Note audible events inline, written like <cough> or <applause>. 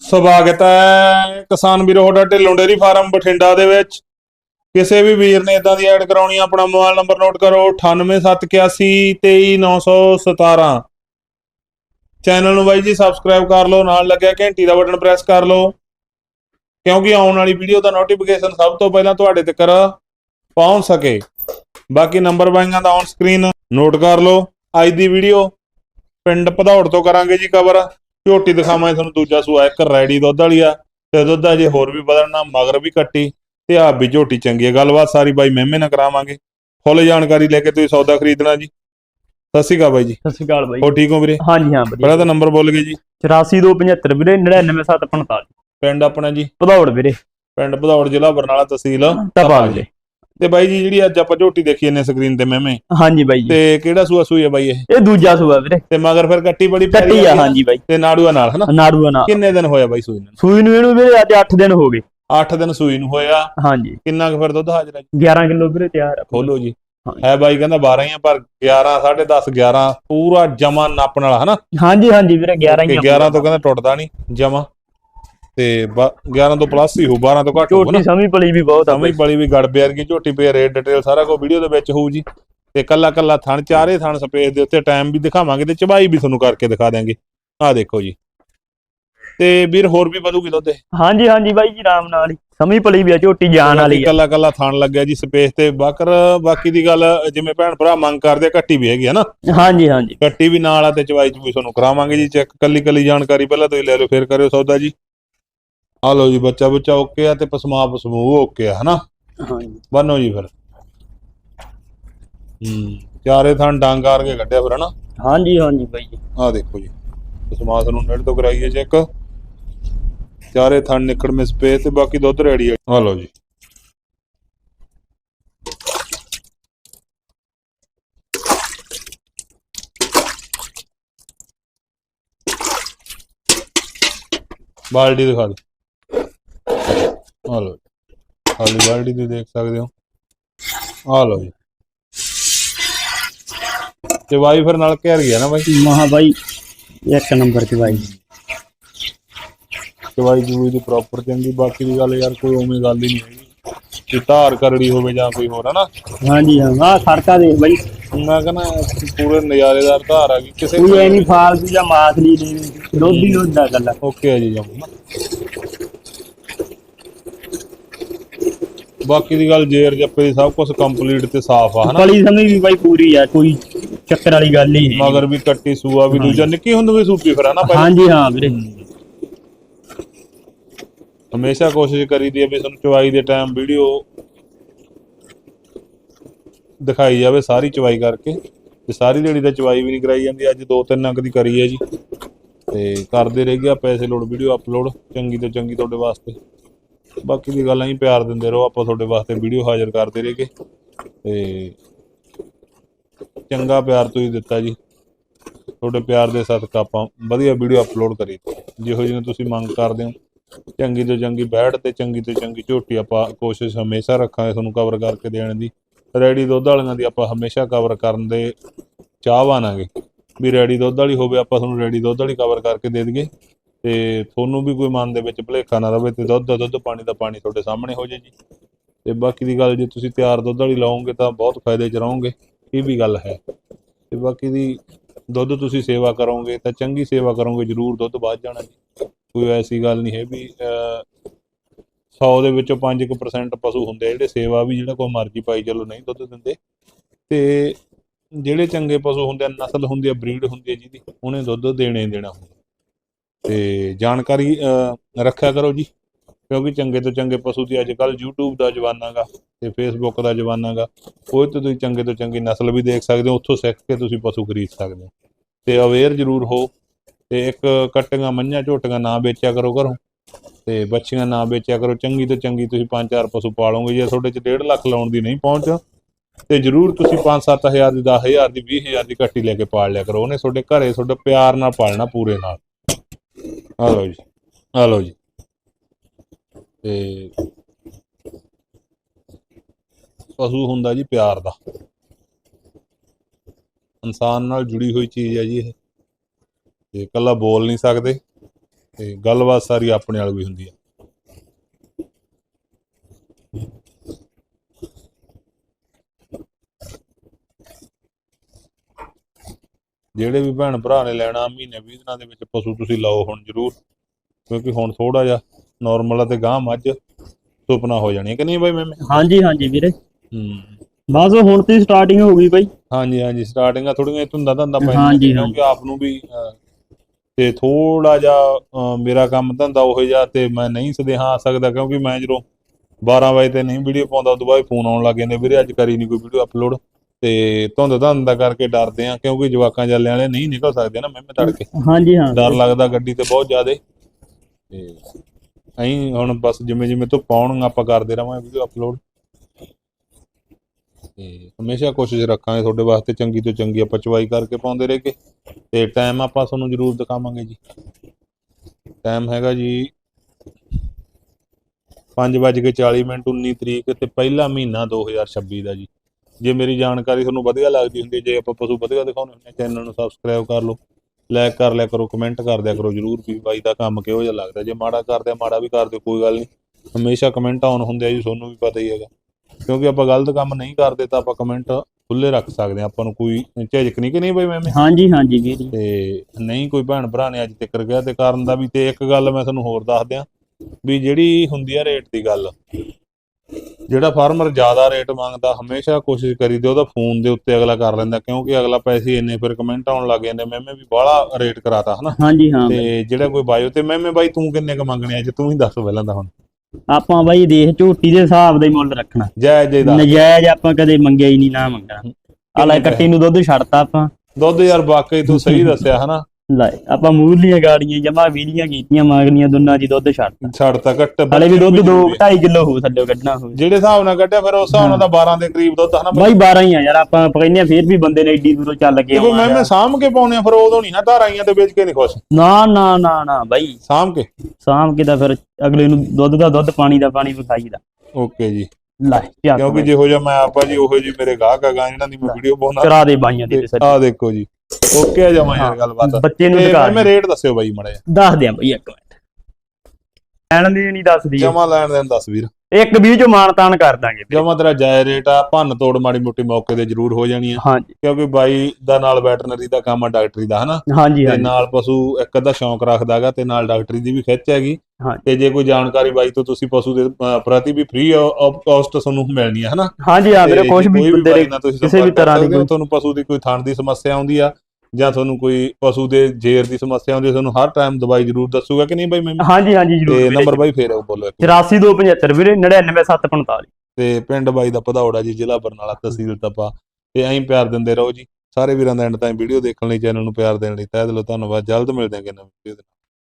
ਸਵਾਗਤ ਹੈ ਕਿਸਾਨ ਵੀਰੋ ਤੁਹਾਡਾ ਢਿੱਲੋਂ ਡੇਰੀ ਫਾਰਮ ਬਠਿੰਡਾ ਦੇ ਵਿੱਚ। ਕਿਸੇ ਵੀ ਵੀਰ ਨੇ ਇਦਾਂ ਦੀ ਐਡ ਕਰਾਉਣੀ ਆਪਣਾ ਮੋਬਾਈਲ ਨੰਬਰ ਨੋਟ ਕਰੋ 9871823917 ਚੈਨਲ ਨੂੰ ਬਾਈ ਜੀ ਸਬਸਕ੍ਰਾਈਬ ਕਰ ਲਓ, ਨਾਲ ਲੱਗਿਆ ਘੰਟੀ ਦਾ ਬਟਨ ਪ੍ਰੈਸ ਕਰ ਲਓ, ਕਿਉਂਕਿ ਆਉਣ ਵਾਲੀ ਵੀਡੀਓ ਦਾ ਨੋਟੀਫਿਕੇਸ਼ਨ ਸਭ ਤੋਂ ਪਹਿਲਾਂ ਤੁਹਾਡੇ ਤੱਕ ਪਹੁੰਚ ਸਕੇ। ਬਾਕੀ ਨੰਬਰ ਬਾਈਆਂ ਦਾ ਔਨ ਸਕਰੀਨ ਨੋਟ ਕਰ ਲਓ। ਅੱਜ ਦੀ ਵੀਡੀਓ ਪਿੰਡ ਭਦੌੜ ਤੋਂ ਕਰਾਂਗੇ ਜੀ ਕਵਰ ਝੋਟੀ ਦਿਖਾਵਾਂਗੇ ਤੁਹਾਨੂੰ ਦੂਜਾ ਸੂਆ ਇੱਕ ਰੈਡੀ ਦੁੱਧ ਵਾਲੀ ਆ ਤੇ ਦੁੱਧ ਅਜੇ ਹੋਰ ਵੀ ਵਧਣਾ ਮਗਰ ਵੀ ਕੱਟੀ ਤੇ ਆਪ ਵੀ ਝੋਟੀ ਚੰਗੀ ਹੈ ਗੱਲਬਾਤ ਸਾਰੀ ਬਾਈ ਮਹਿਮੇ ਨਾਲ ਕਰਾਵਾਂਗੇ। ਫੁੱਲ ਜਾਣਕਾਰੀ ਲੈ ਕੇ ਤੁਸੀਂ ਸੌਦਾ ਖਰੀਦਣਾ ਜੀ। ਸਤਿ ਸ਼੍ਰੀ ਅਕਾਲ ਬਾਈ ਜੀ। ਸਤਿ ਸ਼੍ਰੀ ਅਕਾਲ ਬਾਈ। ਹੋ ਠੀਕ ਹੋ ਵੀਰੇ? ਹਾਂਜੀ ਹਾਂ ਵਧੀਆ। ਪਹਿਲਾਂ ਤਾਂ ਨੰਬਰ ਬੋਲ ਗਏ ਜੀ। 8475 ਵੀਰੇ 99745 ਪਿੰਡ ਆਪਣਾ ਜੀ। ਭਦੌੜ ਵੀਰੇ। ਪਿੰਡ ਭਦੌੜ ਜ਼ਿਲ੍ਹਾ ਬਰਨਾਲਾ ਤਹਿਸੀਲ ਤਪਾ ਵੀਰੇ ਤੇ ਬਾਈ ਜੀ ਜਿਹੜੀ ਅੱਜ ਆਪਾਂ ਝੋਟੀ ਦੇਖੀ ਇਹਨੇ ਸਕਰੀਨ ਤੇ ਮਹਿਮੇ ਹਾਂਜੀ ਬਾਈ ਜੀ। ਤੇ ਕਿਹੜਾ ਸੂਆ ਸੂਈ ਹੈ ਬਾਈ ਇਹ? ਇਹ ਦੂਜਾ ਸੂਆ ਵੀਰੇ। ਤੇ ਮਗਰ ਫਿਰ ਕੱਟੀ ਬੜੀ ਪਿਆਰੀ ਕੱਟੀ ਆ। ਹਾਂਜੀ ਬਾਈ। ਤੇ ਨਾੜੂਆ ਨਾਲ ਹਨਾ? ਨਾੜੂਆ ਨਾਲ। ਕਿੰਨੇ ਦਿਨ ਹੋਇਆ ਬਾਈ ਸੂਈ ਨੂੰ? ਸੂਈ ਨੂੰ ਇਹਨੂੰ ਵੀਰੇ ਅੱਜ 8 ਦਿਨ ਹੋ ਗਏ। 8 ਦਿਨ ਸੂਈ ਨੂੰ ਹੋਇਆ। ਹਾਂਜੀ। ਕਿੰਨਾ ਕੁ ਫਿਰ ਦੁੱਧ ਹਾਜ਼ਰ ਹੈ ਜੀ? 11 ਕਿਲੋ ਵੀਰੇ ਤਿਆਰ ਖੋਲੋ ਜੀ। ਹੈ ਬਾਈ ਕਹਿੰਦਾ 12 ਹੀ ਆ ਪਰ 11 10.5 11 ਪੂਰਾ ਜਮਾ ਨਾਪਣ ਵਾਲਾ ਹਨਾ? ਹਾਂਜੀ ਹਾਂਜੀ ਵੀਰੇ 11 ਕਿ ਹੀ 11 ਤੋਂ ਕਹਿੰਦਾ ਟੁੱਟਦਾ ਨਹੀਂ ਜਮਾ। ਤੇ ਬ- 11 ਤੋਂ ਪਲੱਸ ਹੀ ਹੋ 12 ਤੋਂ ਘੱਟ ਹੋਊ ਨਾ। ਝੋਟੀ ਸਮੀ ਪਲੀ ਵੀ ਬਹੁਤ ਆ ਸਮਝ ਬੜੀ ਵੀ ਗੜਬੇ ਵਰਗੀ ਝੋਟੀ ਪਈ ਰੇਟ ਡਿਟੇਲ ਸਾਰਾ ਕੁਝ ਵੀਡੀਓ ਦੇ ਵਿੱਚ ਹੋਊ ਜੀ। ਤੇ ਕੱਲਾ ਕੱਲਾ ਥਣ ਚਾਰੇ ਥਣ ਸਪੇਸ ਦੇ ਉੱਤੇ ਟਾਈਮ ਵੀ ਦਿਖਾਵਾਂਗੇ ਤੇ ਚਬਾਈ ਵੀ ਤੁਹਾਨੂੰ ਕਰਕੇ ਦਿਖਾ ਦਿਆਂਗੇ। ਆਹ ਦੇਖੋ ਜੀ। ਤੇ ਵੀਰ ਹੋਰ ਵੀ ਵਧੂਗੀ ਦੁੱਧ ਇਹ। ਹਾਂਜੀ ਹਾਂਜੀ ਬਾਈ ਜੀ ਆਰਾਮ ਨਾਲ ਹੀ। ਸਮੀ ਪਲੀ ਵੀ ਆ ਝੋਟੀ ਜਾਣ ਵਾਲੀ ਆ। ਕੱਲਾ ਕੱਲਾ ਥਣ ਲੱਗਿਆ ਜੀ ਸਪੇਸ ਤੇ। ਬਾਕਰ ਬਾਕੀ ਦੀ ਗੱਲ ਜਿਵੇਂ ਭੈਣ ਭਰਾ ਮੰਗ ਕਰਦੇ ਆ, ਕੱਟੀ ਵੀ ਹੈਗੀ ਹੈ ਨਾ। ਹਾਂਜੀ ਹਾਂਜੀ। ਕੱਟੀ ਵੀ ਨਾਲ ਆ ਤੇ ਚਵਾਈ ਚ ਵੀ ਤੁਹਾਨੂੰ ਕਰਾਵਾਂਗੇ ਜੀ। ਚੈੱਕ ਕੱਲੀ ਕੱਲੀ ਜਾਣਕਾਰੀ ਪਹਿਲਾਂ ਤੁਸੀਂ ਲੈ ਲਓ ਫਿਰ ਕਰਿਓ ਸੌਦਾ ਜੀ। ਆ ਲਓ ਜੀ ਬੱਚਾ ਬੱਚਾ ਓਕੇ ਆ ਤੇ ਪਸਮਾ ਪਸਮੂ ਓਕੇ ਆ ਹਨਾ? ਹਾਂਜੀ ਬੰਨੋ ਜੀ ਫਿਰ। ਹੂੰ ਚਾਰੇ ਥਾਂ ਡਾਂਗ ਆਰ ਕੇ ਕੱਢਿਆ ਫਿਰ ਹਨਾ? ਹਾਂਜੀ ਹਾਂਜੀ ਬਾਈ ਜੀ। ਆ ਦੇਖੋ ਜੀ ਪਸਮਾ ਨੂੰ ਨੇੜ ਤੋਂ ਕਰਾਈਏ ਚੈੱਕ। ਚਾਰੇ ਥਾਂ ਨਿਕੜ ਮੇ ਸਪੇਸ ਤੇ ਬਾਕੀ ਦੁੱਧ ਰੈਡੀ ਆ। ਆ ਲਓ ਜੀ। ਬਾਲਟੀ ਦਿਖਾ ਦਿਓ। ਆ ਲਓ। ਖਾਲੀ ਬਾਲਟੀ ਤੁਸੀਂ ਦੇਖ ਸਕਦੇ ਹੋ। ਆ ਲਓ ਜੀ। ਤੇ ਵਾਈ ਫਿਰ ਨਾਲ ਘੇਰ ਗਿਆ ਨਾ ਬਾਈ? ਮਹਾ ਬਾਈ ਇੱਕ ਨੰਬਰ ਤੇ ਬਾਈ ਦਵਾਈ ਦੂਈ ਦੀ ਪ੍ਰੋਪਰ ਚੰਗੀ ਬਾਕੀ ਦੀ ਗੱਲ ਯਾਰ ਕੋਈ ਉਵੇਂ ਗੱਲ ਹੀ ਨਹੀਂ ਹੈਗੀ। ਕਿ ਧਾਰ ਕਰੜੀ ਹੋਵੇ ਜਾਂ ਕੋਈ ਹੋਰ ਹਨਾ? ਹਾਂਜੀ ਹਾਂ ਆ ਖੜਕਾ ਦੇ ਬਾਈ। ਮੈਂ ਕਹਿੰਦਾ ਪੂਰੇ ਨਜ਼ਾਰੇਦਾਰ ਧਾਰ ਆ ਗਈ। ਕਿਸੇ ਕੋਈ ਐ ਨਹੀਂ ਫਾਲਤੂ ਜਾਂ ਮਾਸਲੀ ਦੇ ਦੁੱਧ ਹੀ ਦੁੱਧ ਦਾ ਗੱਲ ਆ ਓਕੇ ਜੀ ਜਮ ਬਾਕੀ ਦੀ ਗੱਲ ਜੇਰ ਜੱਪੇ ਦੀ ਸਭ ਕੁਝ ਕੰਪਲੀਟ ਤੇ ਸਾਫ਼ ਆ ਹਨਾ? ਪਲੀ ਸਮਝ ਵੀ ਬਾਈ ਪੂਰੀ ਆ ਕੋਈ ਚੱਕਰ ਵਾਲੀ ਗੱਲ ਹੀ ਨਹੀਂ। ਮਗਰ ਵੀ ਕੱਟੀ ਸੂਆ ਵੀ ਦੂਜਾ ਨਿੱਕੀ ਹੁੰਦੀ ਵੀ ਸੂਪੀ ਫਿਰ ਹਨਾ ਪਹਿਲਾਂ ਹਾਂਜੀ ਹਾਂ ਵੀਰੇ। ਹਮੇਸ਼ਾ ਕੋਸ਼ਿਸ਼ ਕਰੀਦੀ ਹੈ ਵੀ ਤੁਹਾਨੂੰ ਚਵਾਈ ਦੇ ਟਾਈਮ ਵੀਡੀਓ ਦਿਖਾਈ ਜਾਵੇ ਸਾਰੀ ਚਵਾਈ ਕਰਕੇ। ਤੇ ਸਾਰੀ ਜਿਹੜੀ ਤਾਂ ਚਵਾਈ ਵੀ ਨਹੀਂ ਕਰਾਈ ਜਾਂਦੀ ਅੱਜ ਦੋ ਤਿੰਨ ਅੰਕ ਦੀ ਕਰੀ ਹੈ ਜੀ। ਤੇ ਕਰਦੇ ਰਹਿ ਗਿਆ ਪੈਸੇ ਲੋਡ ਵੀਡੀਓ ਅਪਲੋਡ ਚੰਗੀ ਤੋਂ ਚੰਗੀ ਤੁਹਾਡੇ ਵਾਸਤੇ। ਬਾਕੀ ਦੀ ਗੱਲਾਂ ਹੀ ਪਿਆਰ ਦਿੰਦੇ ਰਹੋ, ਆਪਾਂ ਤੁਹਾਡੇ ਵਾਸਤੇ ਵੀਡੀਓ ਹਾਜ਼ਰ ਕਰਦੇ ਰਹੇਗੇ ਤੇ ਚੰਗਾ ਪਿਆਰ ਤੁਸੀਂ ਦਿੱਤਾ ਜੀ। ਤੁਹਾਡੇ ਪਿਆਰ ਦੇ ਸਦਕਾ ਆਪਾਂ ਵਧੀਆ ਵੀਡੀਓ ਅਪਲੋਡ ਕਰੀ। ਜਿਹੋ ਜਿਹੀ ਤੁਸੀਂ ਮੰਗ ਕਰਦੇ ਹੋ, ਚੰਗੀ ਤੋਂ ਚੰਗੀ ਬੈਠ ਤੇ ਚੰਗੀ ਤੋਂ ਚੰਗੀ ਝੋਟੀ ਆਪਾਂ ਕੋਸ਼ਿਸ਼ ਹਮੇਸ਼ਾ ਰੱਖਾਂਗੇ ਤੁਹਾਨੂੰ ਕਵਰ ਕਰਕੇ ਦੇਣ ਦੀ। ਰੈਡੀ ਦੁੱਧ ਵਾਲੀਆਂ ਦੀ ਆਪਾਂ ਹਮੇਸ਼ਾ ਕਵਰ ਕਰਨ ਦੇ ਚਾਹਵਾਨ ਆਂਗੇ। ਵੀ ਰੈਡੀ ਦੁੱਧ ਵਾਲੀ ਹੋਵੇ, ਆਪਾਂ ਤੁਹਾਨੂੰ ਰੈਡੀ ਦੁੱਧ ਵਾਲੀ ਕਵਰ ਕਰਕੇ ਦੇ ਦਈਏ। ਤੇ ਤੁਹਾਨੂੰ ਵੀ ਕੋਈ ਮਨ ਦੇ ਵਿੱਚ ਭੁਲੇਖਾ ਨਾ ਰਵੇ ਤੇ ਦੁੱਧ ਦਾ ਦੁੱਧ ਪਾਣੀ ਦਾ ਪਾਣੀ ਤੁਹਾਡੇ ਸਾਹਮਣੇ ਹੋ ਜੇ ਜੀ। ਤੇ ਬਾਕੀ ਦੀ ਗੱਲ ਜੇ ਤੁਸੀਂ ਤਿਆਰ ਦੁੱਧ ਵਾਲੀ ਲਾਓਗੇ ਤਾਂ ਬਹੁਤ ਫਾਇਦੇ 'ਚ ਰਹੋਗੇ, ਇਹ ਵੀ ਗੱਲ ਹੈ। ਤੇ ਬਾਕੀ ਦੀ ਦੁੱਧ ਤੁਸੀਂ ਸੇਵਾ ਕਰੋਗੇ ਤਾਂ ਚੰਗੀ ਸੇਵਾ ਕਰੋਗੇ, ਜ਼ਰੂਰ ਦੁੱਧ ਵੱਧ ਜਾਣਾ ਜੀ। ਕੋਈ ਐਸੀ ਗੱਲ ਨਹੀਂ ਹੈ ਵੀ 100 ਦੇ ਵਿੱਚੋਂ 5% ਪਸ਼ੂ ਹੁੰਦੇ ਆ ਜਿਹੜੇ ਸੇਵਾ ਵੀ ਜਿਹੜਾ ਕੋਈ ਮਰਜ਼ੀ ਪਾਈ ਚਲੋ ਨਹੀਂ ਦੁੱਧ ਦਿੰਦੇ। ਤੇ ਜਿਹੜੇ ਚੰਗੇ ਪਸ਼ੂ ਹੁੰਦੇ ਆ, ਨਸਲ ਹੁੰਦੀ ਆ, ਬਰੀਡ ਹੁੰਦੀ ਆ ਜਿਹਦੀ, ਉਹਨੇ ਦੁੱਧ ਦੇਣੇ ਹੀ ਦੇਣਾ ਹੁੰਦਾ। ਤੇ ਜਾਣਕਾਰੀ ਰੱਖਿਆ ਕਰੋ ਜੀ। ਕਿਉਂਕਿ ਚੰਗੇ ਤੋਂ ਚੰਗੇ ਪਸ਼ੂ ਦੀ ਅੱਜ ਕੱਲ YouTube ਦਾ ਜ਼ਮਾਨਾ ਗਾ ਤੇ Facebook ਦਾ ਜ਼ਮਾਨਾ ਗਾ। ਉਹ ਤੋਂ ਤੁਸੀਂ ਚੰਗੇ ਤੋਂ ਚੰਗੀ ਨਸਲ ਵੀ ਦੇਖ ਸਕਦੇ ਹੋ, ਉੱਥੋਂ ਸਿੱਖ ਕੇ ਤੁਸੀਂ ਪਸ਼ੂ ਖਰੀਦ ਸਕਦੇ ਹੋ। ਤੇ ਅਵੇਅਰ ਜ਼ਰੂਰ ਹੋ ਤੇ ਇੱਕ ਕੱਟੀਆਂ ਮੱਝਾਂ ਝੋਟੀਆਂ ਨਾ ਵੇਚਿਆ ਕਰੋ ਘਰੋਂ। ਤੇ ਬੱਚੀਆਂ ਨਾ ਵੇਚਿਆ ਕਰੋ। ਚੰਗੀ ਤੋਂ ਚੰਗੀ ਤੁਸੀਂ ਪੰਜ ਚਾਰ ਪਸ਼ੂ ਪਾਲੋਗੇ। ਜੇ ਤੁਹਾਡੇ ਚ 1.5 ਲੱਖ ਲਾਉਣ ਦੀ ਨਹੀਂ ਪਹੁੰਚ, ਤੇ ਜਰੂਰ ਤੁਸੀਂ 5-7000 ਦੀ 10000 ਦੀ 20000 ਦੀ ਕੱਟੀ ਲੈ ਕੇ ਪਾਲ ਲਿਆ ਕਰੋ। ਉਹਨੇ ਤੁਹਾਡੇ ਘਰੇ ਤੁਹਾਡੇ ਪਿਆਰ ਨਾਲ ਪਾਲਣਾ ਪੂਰੇ ਨਾਲ। ਆ ਲਓ ਜੀ, ਆ ਲਓ ਜੀ। ਤੇ ਪਸ਼ੂ ਹੁੰਦਾ ਜੀ ਪਿਆਰ ਦਾ। ਇਨਸਾਨ ਨਾਲ ਜੁੜੀ ਹੋਈ ਚੀਜ਼ ਹੈ ਜੀ ਇਹ। ਤੇ ਇਕੱਲਾ ਬੋਲ ਨਹੀਂ ਸਕਦੇ, ਤੇ ਗੱਲਬਾਤ ਸਾਰੀ ਆਪਣੇ ਨਾਲ ਵੀ ਹੁੰਦੀ ਹੈ। ਜਿਹੜੇ ਵੀ ਭੈਣ ਭਰਾ ਨੇ ਲੈਣਾ ਮਹੀਨੇ 20 ਦਿਨਾਂ ਦੇ ਵਿੱਚ ਪਸ਼ੂ ਤੁਸੀਂ ਲਾਓ ਹੁਣ ਜ਼ਰੂਰ। ਕਿਉਂਕਿ ਹੁਣ ਥੋੜਾ ਜਿਹਾ ਨਾਰਮਲ ਤੇ ਗਾਂ ਮੱਝ ਸੁਪਨਾ ਹੋ ਜਾਣੀ ਕਿ ਨਹੀਂ ਬਾਈ ਮੈਂ ਹਾਂਜੀ ਹਾਂਜੀ ਵੀਰੇ। ਹੂੰ। ਬਸ ਹੁਣ ਤੇ ਸਟਾਰਟਿੰਗ ਹੋ ਗਈ ਬਾਈ। ਹਾਂਜੀ ਹਾਂਜੀ ਸਟਾਰਟਿੰਗਾਂ ਥੋੜੀਆਂ ਧੁੰਦਾ ਧੰਦਾ ਪੈਂਦੀਆਂ ਹਾਂਜੀ, ਕਿਉਂਕਿ ਆਪ ਨੂੰ ਵੀ ਤੇ ਥੋੜਾ ਜਿਹਾ ਮੇਰਾ ਕੰਮ ਧੰਦਾ ਉਹੋ ਜਿਹਾ ਤੇ ਮੈਂ ਨਹੀਂ ਸਦੇਹਾਂ ਆ ਸਕਦਾ ਕਿਉਂਕਿ ਮੈਂ ਜਦੋਂ 12 ਵਜੇ ਤੇ ਨਹੀਂ ਵੀਡੀਓ ਪਾਉਂਦਾ ਉਦੋਂ ਬਾਅਦ ਫੋਨ ਆਉਣ ਲੱਗ ਜਾਂਦੇ ਵੀਰੇ ਅੱਜ ਕਰੀ ਨਹੀਂ ਕੋਈ ਵੀਡੀਓ ਅਪਲੋਡ ਤੇ ਧੁੰਦ ਧੰਦਾ ਕਰਕੇ ਡਰਦੇ ਆ ਕਿਉਂਕਿ ਜਵਾਕਾਂ ਜਾਲਿਆਂ ਵਾਲੇ ਨਹੀਂ ਨਿਕਲ ਸਕਦੇ ਨਾ ਮੈਂ ਤੜਕੇ। ਹਾਂਜੀ ਹਾਂ। ਡਰ ਲੱਗਦਾ ਗੱਡੀ ਤੇ ਬਹੁਤ ਜ਼ਿਆਦੇ। ਤੇ ਅਹੀਂ ਹੁਣ ਬਸ ਜਿਵੇਂ ਜਿਵੇਂ ਤੋਂ ਪਾਉਣ ਆਪਾਂ ਕਰਦੇ ਰਵਾਂਗੇ ਵੀਡੀਓ ਅਪਲੋਡ ਤੇ ਹਮੇਸ਼ਾ ਕੋਸ਼ਿਸ਼ ਰੱਖਾਂਗੇ ਤੁਹਾਡੇ ਵਾਸਤੇ ਚੰਗੀ ਤੋਂ ਚੰਗੀ ਆਪਾਂ ਚਵਾਈ ਕਰਕੇ ਪਾਉਂਦੇ ਰਹੇਗੇ ਤੇ ਟਾਈਮ ਆਪਾਂ ਤੁਹਾਨੂੰ ਜ਼ਰੂਰ ਦਿਖਾਵਾਂਗੇ ਜੀ। ਟਾਈਮ ਹੈਗਾ ਜੀ 5:40 ਮਿੰਟ 19 ਤਰੀਕ ਤੇ ਪਹਿਲਾ ਮਹੀਨਾ 2026 ਦਾ ਜੀ। ਜੇ ਮੇਰੀ ਜਾਣਕਾਰੀ ਤੁਹਾਨੂੰ ਵਧੀਆ ਲੱਗਦੀ ਹੁੰਦੀ ਜੇ ਆਪਾਂ ਪਸ਼ੂ ਵਧੀਆ ਦਿਖਾਉਂਦੇ ਹੁੰਦੇ ਚੈਨਲ ਨੂੰ ਸਬਸਕ੍ਰਾਈਬ ਕਰ ਲਓ ਲਾਈਕ ਕਰ ਲਿਆ ਕਰੋ ਕਮੈਂਟ ਕਰ ਦਿਆ ਕਰੋ ਜਰੂਰ ਵੀ ਬਾਈ ਦਾ ਕੰਮ ਕਿਹੋ ਜਿਹਾ ਲੱਗਦਾ ਜੇ ਮਾੜਾ ਕਰਦੇ ਮਾੜਾ ਵੀ ਕਰ ਦਿਓ ਕੋਈ ਗੱਲ ਨਹੀਂ ਹਮੇਸ਼ਾ ਕਮੈਂਟ ਆਨ ਹੁੰਦੇ ਆ ਜੀ ਤੁਹਾਨੂੰ ਵੀ ਪਤਾ ਹੀ ਹੈਗਾ ਕਿਉਂਕਿ ਆਪਾਂ ਗਲਤ ਕੰਮ ਨਹੀਂ ਕਰਦੇ ਤਾਂ ਆਪਾਂ ਕਮੈਂਟ ਖੁੱਲੇ ਰੱਖ ਸਕਦੇ ਆ ਆਪਾਂ ਨੂੰ ਕੋਈ ਝਿਜਕ ਨਹੀਂ ਕਿ ਨਹੀਂ ਬਾਈ ਮੈਂ ਹਾਂਜੀ ਹਾਂਜੀ ਵੀਰੇ ਤੇ ਨਹੀਂ ਕੋਈ ਭੈਣ ਭਰਾ ਨੇ ਅੱਜ ਤੱਕ ਗਿਆ ਤੇ ਕਾਰਨ ਦਾ ਵੀ ਤੇ ਇੱਕ ਗੱਲ ਮੈਂ ਤੁਹਾਨੂੰ ਹੋਰ ਦੱਸ ਦਿਆਂ ਵੀ ਜਿਹੜੀ ਹੁੰਦੀ ਆ ਰੇਟ ਦੀ ਗੱਲ ਜਿਹੜਾ ਫਾਰਮਰ ਜ਼ਿਆਦਾ ਰੇਟ ਮੰਗਦਾ ਹਮੇਸ਼ਾ ਕੋਸ਼ਿਸ਼ ਕਰੀਦੀ ਉਹਦਾ ਫੋਨ ਦੇ ਉੱਤੇ ਅਗਲਾ ਕਰ ਲੈਂਦਾ ਕਿਉਂਕਿ ਅਗਲਾ ਪੈਸੇ ਇੰਨੇ ਫਿਰ ਕਮੈਂਟ ਆਉਣ ਲੱਗ ਜਾਂਦੇ ਮੈਂ ਵੀ ਬਾਹਲਾ ਰੇਟ ਕਰਾਤਾ ਹਨਾ? ਹਾਂਜੀ ਹਾਂ। ਤੇ ਜਿਹੜਾ ਕੋਈ ਬਾਇਓ ਤੇ ਮੈਂ ਬਾਈ ਤੂੰ ਕਿੰਨੇ ਕ ਮੰਗਣੇ ਅੱਜ ਤੂੰ ਹੀ ਦੱਸ ਪਹਿਲਾਂ ਤਾਂ ਹੁਣ। ਆਪਾਂ ਬਾਈ ਦੇਖ ਝੋਟੀ ਦੇ ਹਿਸਾਬ ਦਾ ਹੀ ਮੁੱਲ ਰੱਖਣਾ। ਜੈ ਜੈ ਦਾ ਨਜਾਇਜ਼ ਆਪਾਂ ਕਦੇ ਮੰਗਿਆ ਹੀ ਨਹੀਂ ਨਾ ਮੰਗਣਾ। ਆਲਾ ਕੱਟੀ ਨੂੰ ਦੁੱਧ ਛੱਡਤਾ ਆਪਾਂ। ਦੁੱਧ ਯਾਰ ਵਾਕਈ ਤੂੰ ਸਹੀ <laughs> ਦੱਸਿਆ ਹਨਾ? ਲੈ ਆਪਾਂ ਮੂਲੀਆਂ ਗਾੜੀਆਂ ਜਮਾ ਵੀਲੀਆਂ ਕੀਤੀਆਂ ਮੰਗਣੀਆਂ ਦੋਨਾਂ ਜੀ ਦੁੱਧ ਛੱਡਤਾ ਛੱਡਤਾ ਘੱਟ ਹਲੇ ਵੀ ਦੁੱਧ 2 2.5 ਕਿਲੋ ਹੋ ਥੱਲੇ ਕੱਢਣਾ ਹੋਵੇ ਜਿਹੜੇ ਹਿਸਾਬ ਨਾਲ ਕੱਢਿਆ ਫਿਰ ਉਸ ਹਿਸਾਬ ਨਾਲ ਤਾਂ 12 ਦੇ ਕਰੀਬ ਦੁੱਧ ਹਨਾ ਬਾਈ 12 ਹੀ ਆ ਯਾਰ ਆਪਾਂ ਕਹਿੰਦੇ ਆ ਫੇਰ ਵੀ ਬੰਦੇ ਨੇ ਏਡੀ ਦੂਰੋਂ ਚੱਲ ਕੇ ਆਉਣਾ ਮੈਂ ਮੈਂ। ਸਾਂਭ ਕੇ ਪਾਉਣੇ ਆ ਫਿਰ ਉਦੋਂ ਨਹੀਂ ਨਾ ਧਾਰਾਈਆਂ ਤੇ ਵੇਚ ਕੇ ਨਹੀਂ ਖੁਸ਼। ਨਾ ਨਾ ਨਾ ਨਾ ਬਾਈ। ਸਾਂਭ ਕੇ? ਸਾਂਭ ਕੇ ਤਾਂ ਫਿਰ ਅਗਲੇ ਨੂੰ ਦੁੱਧ ਦਾ ਦੁੱਧ ਪਾਣੀ ਦਾ ਪਾਣੀ ਵਿਖਾਈਦਾ ਓਕੇ ਜੀ। ਲੈ ਕਿਉਂਕਿ ਜਿਹੋ ਜਿਹਾ ਮੈਂ ਆਪਾ ਜੀ ਉਹੋ ਜੀ ਮੇਰੇ ਗਾਹਕ ਹੈਗਾ ਇਹਨਾਂ ਦੀ ਮੈਂ ਵੀਡੀਓ ਪਾਉਣਾ ਕਰਾ ਦੇ ਬਾਈਆਂ ਦੀ ਆ ਦੇਖੋ ਜੀ। ਓਕੇ ਆ ਜਮਾ ਯਾਰ ਗੱਲਬਾਤ। ਬੱਚੇ ਨੂੰ ਦਿਖਾ ਮੈਂ ਰੇਟ ਦੱਸਿਓ ਬਾਈ ਮੜਾ ਦੱਸ ਦਿਆਂ ਬਈ ਇੱਕ ਮਿੰਟ। ਲੈਣ ਦੀ ਨਹੀਂ ਦੱਸਦੀ। ਜਮਾ ਲੈਣ ਦੇਣ ਦੱਸ ਵੀਰ। ਇੱਕ ਵੀਹ ਚ ਮਾਨ ਤਾਨ ਕਰ ਦਾਂਗੇ। ਜਮਾ ਤੇਰਾ ਜਾਇ ਰੇਟ ਆ ਭੰਨ ਤੋੜ ਮਾੜੀ ਮੋਟੀ ਮੌਕੇ ਤੇ ਜ਼ਰੂਰ ਹੋ ਜਾਣੀ ਆ। ਹਾਂਜੀ। ਕਿਉਂਕਿ ਬਾਈ ਦਾ ਨਾਲ ਵੈਟਰਨਰੀ ਦਾ ਕੰਮ ਆ ਡਾਕਟਰੀ ਦਾ ਹਨਾ? ਹਾਂਜੀ ਤੇ ਹਾਂਜੀ। ਨਾਲ ਪਸ਼ੂ ਇੱਕ ਅੱਧਾ ਸ਼ੌਂਕ ਰੱਖਦਾਗਾ ਤੇ ਨਾਲ ਡਾਕਟਰੀ ਦੀ ਵੀ ਖਿੱਚ ਹੈਗੀ। ਹਾਂਜੀ। ਤੇ ਜੇ ਕੋਈ ਜਾਣਕਾਰੀ ਬਾਈ ਤੋਂ ਤੁਸੀਂ ਪਸ਼ੂ ਦੇ ਪ੍ਰਤੀ ਵੀ ਫ੍ਰੀ ਆਫ ਕਾਸਟ ਤੁਹਾਨੂੰ ਮਿਲਣੀ ਹੈ ਹਨਾ? ਹਾਂਜੀ ਆ ਵੀਰੇ ਕੁਝ ਵੀ ਬੰਦੇ ਦੇ ਕਿਸੇ ਵੀ ਤਰ੍ਹਾਂ ਦੀ ਹੋ, ਤੁਹਾਨੂੰ ਪਸ਼ੂ ਦੀ ਕੋਈ ਥਣ ਦੀ ਸਮੱਸਿਆ ਆਉਂਦੀ ਆ ਜਾਂ ਤੁਹਾਨੂੰ ਕੋਈ ਪਸ਼ੂ ਦੇ ਜੇਰ ਦੀ ਸਮੱਸਿਆ ਆਉਂਦੀ ਹੈ ਤੁਹਾਨੂੰ ਹਰ ਟਾਈਮ ਦਵਾਈ ਜ਼ਰੂਰ ਦੱਸੂਗਾ ਕਿ ਨਹੀਂ ਬਾਈ ਮੈਂ ਹਾਂਜੀ ਹਾਂਜੀ ਜਰੂਰ। ਤੇ ਨੰਬਰ ਬਾਈ ਫੇਰ ਬੋਲੋ ਇੱਕ। 84275 ਵੀਰੇ 99745 ਤੇ ਪਿੰਡ ਬਾਈ ਦਾ ਭਦੌੜਾ ਜੀ ਜ਼ਿਲ੍ਹਾ ਬਰਨਾਲਾ ਤਹਿਸੀਲ ਤਪਾ। ਤੇ ਐਂ ਪਿਆਰ ਦਿੰਦੇ ਰਹੋ ਜੀ। ਸਾਰੇ ਵੀਰਾਂ ਦਾ ਐਂਡ ਤਾਈਂ ਵੀਡੀਓ ਦੇਖਣ ਲਈ ਚੈਨਲ ਨੂੰ ਪਿਆਰ ਦੇਣ ਲਈ ਤਹਿ ਦਿਲੋਂ ਧੰਨਵਾਦ। ਜਲਦ ਮਿਲਦੇ ਹਾਂ ਨਵੀਂ ਵੀਡੀਓ ਦੇ